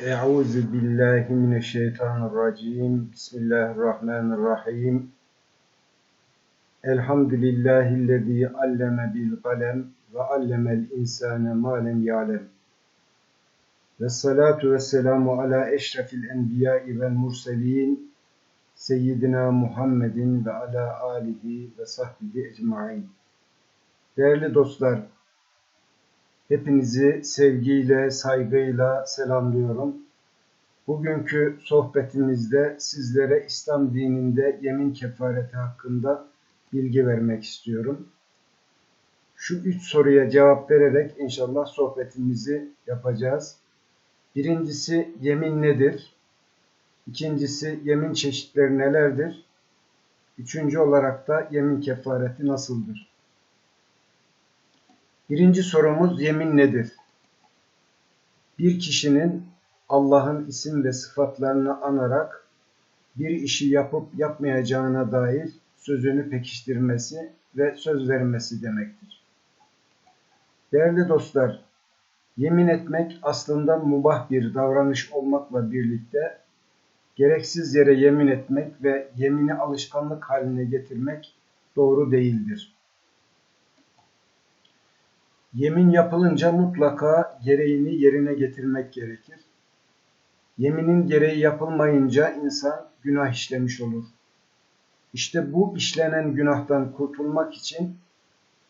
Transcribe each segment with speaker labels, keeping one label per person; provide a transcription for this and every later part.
Speaker 1: Euzu billahi mineşşeytanirracim. Bismillahirrahmanirrahim. Elhamdülillahillezî alleme bil kalem ve allemel insane ma lem ya'lem. Ve salatu ala eşrefil enbiya'i vel murselin seyyidina Muhammedin ve ala alihi ve sahbihi ecmaîn. Değerli dostlar, Hepinizi sevgiyle, saygıyla selamlıyorum. Bugünkü sohbetimizde sizlere İslam dininde yemin kefareti hakkında bilgi vermek istiyorum. Şu üç soruya cevap vererek inşallah sohbetimizi yapacağız. Birincisi yemin nedir? İkincisi yemin çeşitleri nelerdir? Üçüncü olarak da yemin kefareti nasıldır? Birinci sorumuz yemin nedir? Bir kişinin Allah'ın isim ve sıfatlarını anarak bir işi yapıp yapmayacağına dair sözünü pekiştirmesi ve söz vermesi demektir. Değerli dostlar, yemin etmek aslında mubah bir davranış olmakla birlikte gereksiz yere yemin etmek ve yemini alışkanlık haline getirmek doğru değildir. Yemin yapılınca mutlaka gereğini yerine getirmek gerekir. Yeminin gereği yapılmayınca insan günah işlemiş olur. İşte bu işlenen günahtan kurtulmak için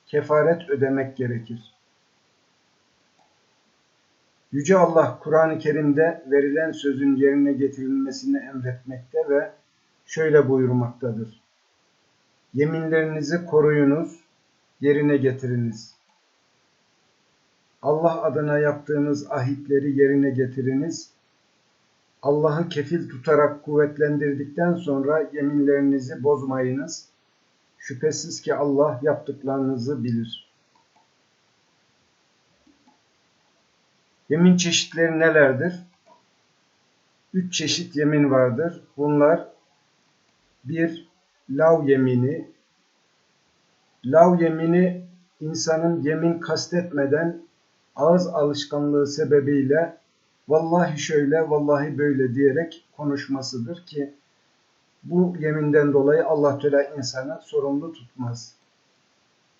Speaker 1: kefaret ödemek gerekir. Yüce Allah Kur'an-ı Kerim'de verilen sözün yerine getirilmesini emretmekte ve şöyle buyurmaktadır. Yeminlerinizi koruyunuz, yerine getiriniz. Allah adına yaptığınız ahitleri yerine getiriniz. Allah'ı kefil tutarak kuvvetlendirdikten sonra yeminlerinizi bozmayınız. Şüphesiz ki Allah yaptıklarınızı bilir. Yemin çeşitleri nelerdir? Üç çeşit yemin vardır. Bunlar bir, lav yemini. Lav yemini insanın yemin kastetmeden ağız alışkanlığı sebebiyle vallahi şöyle, vallahi böyle diyerek konuşmasıdır ki bu yeminden dolayı Allah Teala insanı sorumlu tutmaz.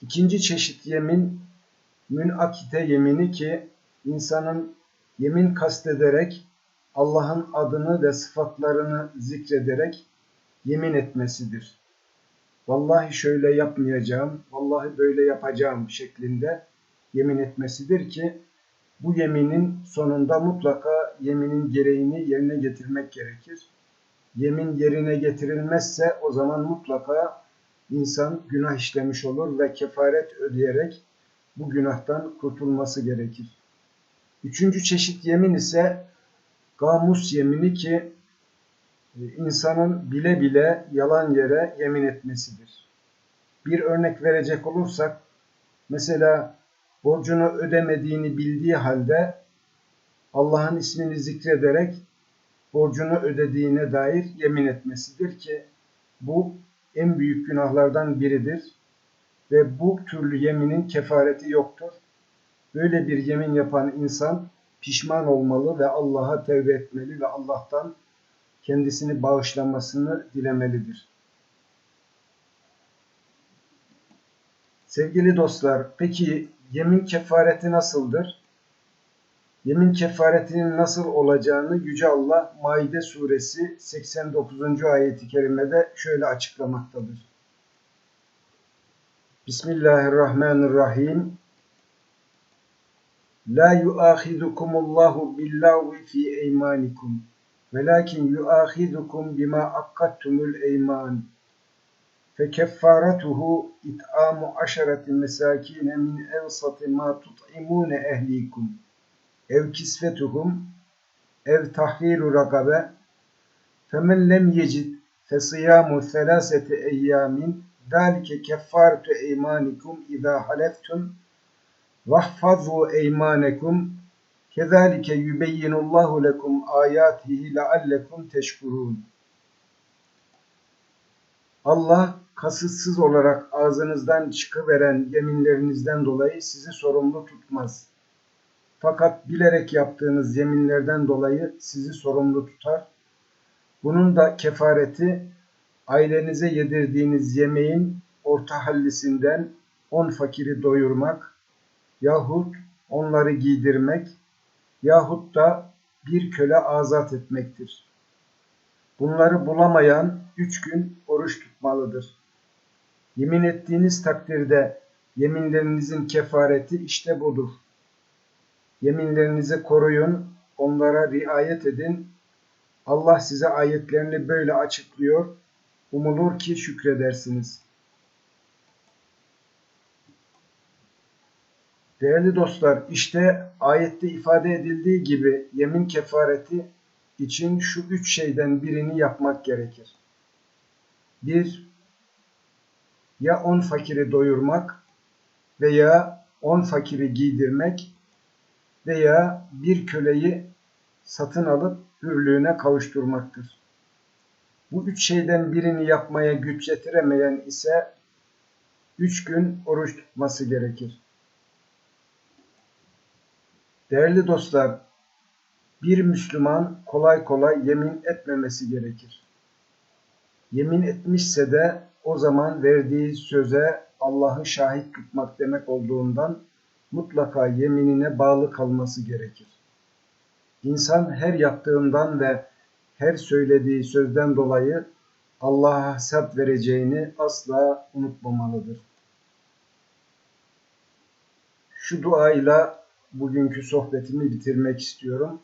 Speaker 1: İkinci çeşit yemin münakite yemini ki insanın yemin kastederek Allah'ın adını ve sıfatlarını zikrederek yemin etmesidir. Vallahi şöyle yapmayacağım, vallahi böyle yapacağım şeklinde yemin etmesidir ki bu yeminin sonunda mutlaka yeminin gereğini yerine getirmek gerekir. Yemin yerine getirilmezse o zaman mutlaka insan günah işlemiş olur ve kefaret ödeyerek bu günahtan kurtulması gerekir. Üçüncü çeşit yemin ise gamus yemini ki insanın bile bile yalan yere yemin etmesidir. Bir örnek verecek olursak mesela borcunu ödemediğini bildiği halde Allah'ın ismini zikrederek borcunu ödediğine dair yemin etmesidir ki bu en büyük günahlardan biridir ve bu türlü yeminin kefareti yoktur. Böyle bir yemin yapan insan pişman olmalı ve Allah'a tevbe etmeli ve Allah'tan kendisini bağışlamasını dilemelidir. Sevgili dostlar, peki Yemin kefareti nasıldır? Yemin kefaretinin nasıl olacağını Yüce Allah Maide suresi 89. ayeti kerimede şöyle açıklamaktadır. Bismillahirrahmanirrahim. La yuahidukumullahu billahi fi eymanikum velakin yuahidukum bima akkattumul eyman فكفارته إطعام عشرة مساكين من أوسط ما تطعمون أهليكم أو كسفتهم أو تحرير رقبة فمن لم يجد فصيام ثلاثة أيام ذلك كفارة أيمانكم إذا حلفتم واحفظوا أيمانكم كذلك يبين الله لكم آياته لعلكم تشكرون Allah kasıtsız olarak ağzınızdan çıkıveren yeminlerinizden dolayı sizi sorumlu tutmaz. Fakat bilerek yaptığınız yeminlerden dolayı sizi sorumlu tutar. Bunun da kefareti ailenize yedirdiğiniz yemeğin orta hallisinden on fakiri doyurmak yahut onları giydirmek yahut da bir köle azat etmektir. Bunları bulamayan üç gün oruç tutmalıdır. Yemin ettiğiniz takdirde yeminlerinizin kefareti işte budur. Yeminlerinizi koruyun, onlara riayet edin. Allah size ayetlerini böyle açıklıyor. Umulur ki şükredersiniz. Değerli dostlar, işte ayette ifade edildiği gibi yemin kefareti için şu üç şeyden birini yapmak gerekir. Bir, ya on fakiri doyurmak veya on fakiri giydirmek veya bir köleyi satın alıp hürlüğüne kavuşturmaktır. Bu üç şeyden birini yapmaya güç yetiremeyen ise üç gün oruç tutması gerekir. Değerli dostlar, bir Müslüman kolay kolay yemin etmemesi gerekir. Yemin etmişse de o zaman verdiği söze Allah'ı şahit tutmak demek olduğundan mutlaka yeminine bağlı kalması gerekir. İnsan her yaptığından ve her söylediği sözden dolayı Allah'a hesap vereceğini asla unutmamalıdır. Şu duayla bugünkü sohbetimi bitirmek istiyorum.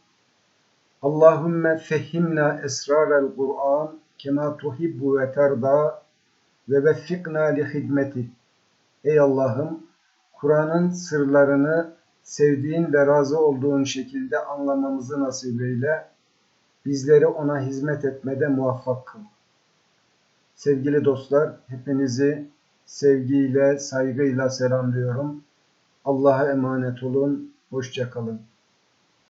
Speaker 1: Allahümme fehimna esrarel Kur'an kema tuhibbu ve terda ve veffikna li hidmeti. Ey Allah'ım Kur'an'ın sırlarını sevdiğin ve razı olduğun şekilde anlamamızı nasip eyle. Bizleri ona hizmet etmede muvaffak kıl. Sevgili dostlar, hepinizi sevgiyle, saygıyla selamlıyorum. Allah'a emanet olun. Hoşçakalın.